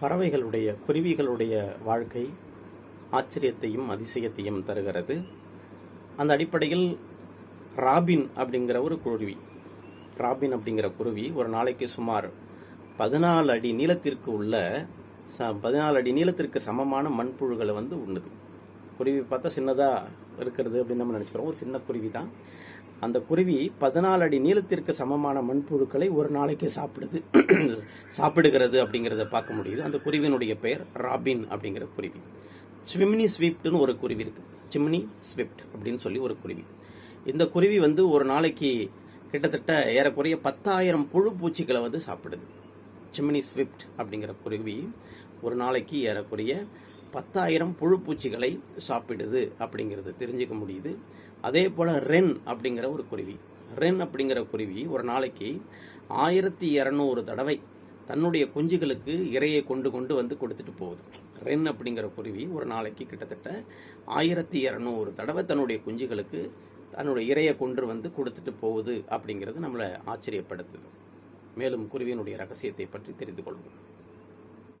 பறவைகளுடைய குருவிகளுடைய வாழ்க்கை ஆச்சரியத்தையும் அதிசயத்தையும் தருகிறது. அந்த அடிப்படையில் ராபின் அப்படிங்கிற ஒரு குருவி ராபின் அப்படிங்கிற குருவி ஒரு நாளைக்கு சுமார் பதினாலு அடி நீளத்திற்கு உள்ள ச- பதினாலு அடி நீளத்திற்கு சமமான மண்புழுகளை வந்து உண்ணுது. குருவி பார்த்தா சின்னதாக இருக்கிறது அப்படின்னு நம்ம நினச்சிக்கிறோம். ஒரு சின்ன குருவி தான் அந்த குருவி பதினாலு அடி நீளத்திற்கு சமமான மண்புழுக்களை ஒரு நாளைக்கு சாப்பிடுது. சாப்பிடுகிறது அப்படிங்கிறத பார்க்க முடியுது. அந்த குருவியினுடைய பெயர் ராபின் அப்படிங்கிற குருவி. சிம்னி ஸ்விப்ட்னு ஒரு குருவி இருக்கு. சிம்னி ஸ்விப்ட் அப்படின்னு சொல்லி ஒரு குருவி. இந்த குருவி வந்து ஒரு நாளைக்கு கிட்டத்தட்ட ஏறக்குறைய பத்தாயிரம் புழு பூச்சிகளை வந்து சாப்பிடுது. சிம்னி ஸ்விப்ட் அப்படிங்கிற குருவி ஒரு நாளைக்கு ஏறக்குறைய பத்தாயிரம் புழு பூச்சிகளை சாப்பிடுது அப்படிங்கிறது தெரிஞ்சுக்க முடியுது. அதே போல் ரென் அப்படிங்கிற ஒரு குருவி. ரென் அப்படிங்கிற குருவி ஒரு நாளைக்கு ஆயிரத்தி இரநூறு தடவை தன்னுடைய குஞ்சுகளுக்கு இரையை கொண்டு கொண்டு வந்து கொடுத்துட்டு போகுது. ரென் அப்படிங்கிற குருவி ஒரு நாளைக்கு கிட்டத்தட்ட ஆயிரத்தி இரநூறு தடவை தன்னுடைய குஞ்சுகளுக்கு தன்னுடைய இரையை கொண்டு வந்து கொடுத்துட்டு போகுது அப்படிங்கிறது நம்மளை ஆச்சரியப்படுத்துது. மேலும் குருவியினுடைய ரகசியத்தை பற்றி தெரிந்து கொள்வோம்.